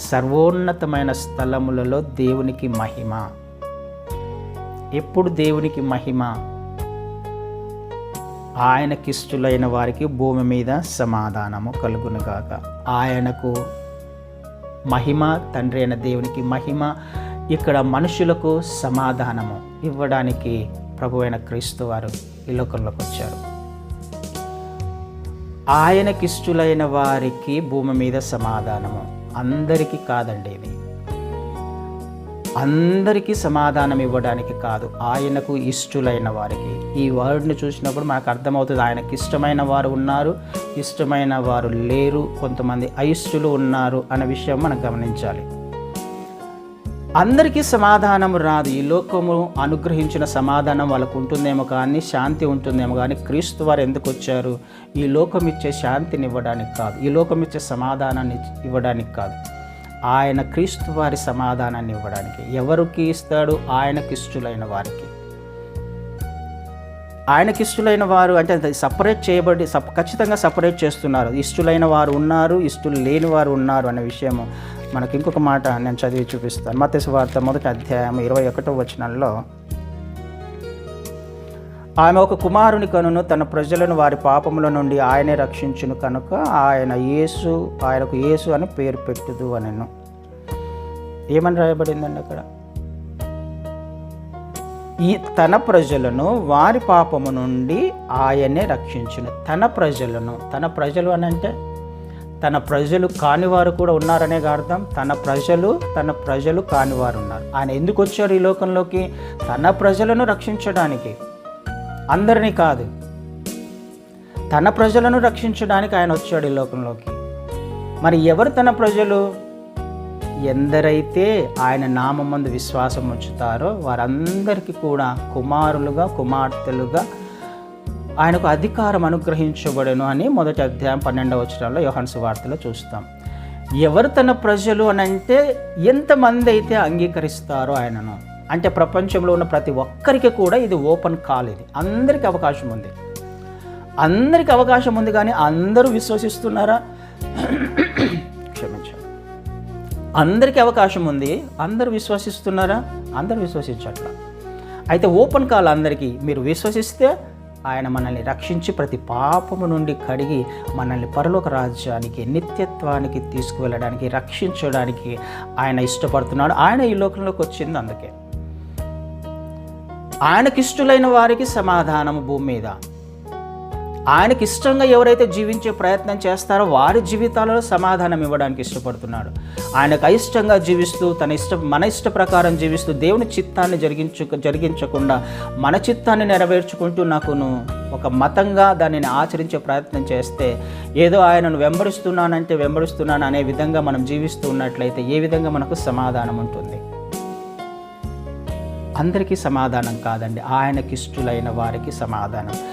సర్వోన్నతమైన స్థలములలో దేవునికి మహిమ. ఎప్పుడు దేవునికి మహిమ? ఆయనకిష్టులైన వారికి భూమి మీద సమాధానము కలుగునుగాక. ఆయనకు మహిమ తండ్రి అయిన దేవునికి మహిమ ఇక్కడ మనుషులకు సమాధానము ఇవ్వడానికి ప్రభు అయిన క్రీస్తు వారు ఈ లోకంలోకి వచ్చారు. ఆయనకిష్టులైన వారికి భూమి మీద సమాధానము. అందరికీ కాదండి ఇది. అందరికీ సమాధానం ఇవ్వడానికి కాదు ఆయనకు ఇష్టులైన వారికి. ఈ వర్డ్ని చూసినప్పుడు మనకు అర్థమవుతుంది ఆయనకి ఇష్టమైన వారు ఉన్నారు ఇష్టమైన వారు లేరు కొంతమంది అయిష్టులు ఉన్నారు అనే విషయం మనం గమనించాలి. అందరికీ సమాధానం రాదు. ఈ లోకము అనుగ్రహించిన సమాధానం వాళ్ళకు ఉంటుందేమో కానీ శాంతి ఉంటుందేమో కానీ క్రీస్తు వారు ఎందుకు వచ్చారు? ఈ లోకం ఇచ్చే శాంతిని ఇవ్వడానికి కాదు. ఈ లోకం ఇచ్చే సమాధానాన్ని ఇవ్వడానికి కాదు. ఆయన క్రీస్తు వారి సమాధానాన్ని ఇవ్వడానికి. ఎవరికి ఇస్తాడు? ఆయనకి ఇష్టలైన వారికి. ఆయనకి ఇష్టలైన వారు అంటే సపరేట్ చేయబడి సప్ ఖచ్చితంగా సపరేట్ చేస్తున్నారు. ఇష్టలైన వారు ఉన్నారు ఇష్టలు లేని వారు ఉన్నారు అనే విషయము. మనకి ఇంకొక మాట నేను చదివి చూపిస్తాను. మత్స్య వార్త మొదటి అధ్యాయం ఇరవై ఒకటో వచనంలో ఆమె ఒక కుమారుని కనును తన ప్రజలను వారి పాపముల నుండి ఆయనే రక్షించును కనుక ఆయన యేసు ఆయనకు యేసు అని పేరు పెట్టుదు అనెను. ఏమని రాయబడిందండి అక్కడ? ఈ తన ప్రజలను వారి పాపము నుండి ఆయనే రక్షించును. తన ప్రజలను తన ప్రజలు అని అంటే తన ప్రజలు కానివారు కూడా ఉన్నారనే అర్థం. తన ప్రజలు తన ప్రజలు కానివారు ఉన్నారు. ఆయన ఎందుకు వచ్చారు ఈ లోకంలోకి? తన ప్రజలను రక్షించడానికి. అందరినీ కాదు. తన ప్రజలను రక్షించడానికి ఆయన వచ్చాడు ఈ లోకంలోకి. మరి ఎవరు తన ప్రజలు? ఎందరైతే ఆయన నామందు విశ్వాసం ఉంచుతారో వారందరికీ కూడా కుమారులుగా కుమార్తెలుగా ఆయనకు అధికారం అనుగ్రహించబడను అని మొదటి అధ్యాయం పన్నెండవ వచనంలో యోహాను సువార్తలో చూస్తాం. ఎవరు తన ప్రజలు అని అంటే ఎంతమంది అయితే అంగీకరిస్తారో ఆయనను. అంటే ప్రపంచంలో ఉన్న ప్రతి ఒక్కరికి కూడా ఇది ఓపెన్ కాల్ ఇది. అందరికీ అవకాశం ఉంది. అందరికీ అవకాశం ఉంది కానీ అందరూ విశ్వసిస్తున్నారా? క్షమించండి. అందరికీ అవకాశం ఉంది. అందరూ విశ్వసిస్తున్నారా? అందరూ విశ్వసించట్లా. అయితే ఓపెన్ కాల్ అందరికీ. మీరు విశ్వసిస్తే ఆయన మనల్ని రక్షించి ప్రతి పాపము నుండి కడిగి మనల్ని పరలోక రాజ్యానికి నిత్యత్వానికి తీసుకువెళ్ళడానికి రక్షించడానికి ఆయన ఇష్టపడుతున్నాడు. ఆయన ఈ లోకంలోకి వచ్చింది అందుకే. ఆయనకిష్టులైన వారికి సమాధానము భూమి మీద. ఆయనకి ఇష్టంగా ఎవరైతే జీవించే ప్రయత్నం చేస్తారో వారి జీవితాలలో సమాధానం ఇవ్వడానికి ఇష్టపడుతున్నాడు. ఆయనకు అయిష్టంగా జీవిస్తూ తన ఇష్ట మన ఇష్ట ప్రకారం జీవిస్తూ దేవుని చిత్తాన్ని జరిగించు జరిగించకుండా మన చిత్తాన్ని నెరవేర్చుకుంటూ నాకును ఒక మతంగా దానిని ఆచరించే ప్రయత్నం చేస్తే ఏదో ఆయనను వెంబడిస్తున్నానంటే వెంబడిస్తున్నాను అనే విధంగా మనం జీవిస్తూ ఉన్నట్లయితే ఏ విధంగా మనకు సమాధానం ఉంటుంది? అందరికీ సమాధానం కాదండి. ఆయనకిష్టులైన వారికి సమాధానం.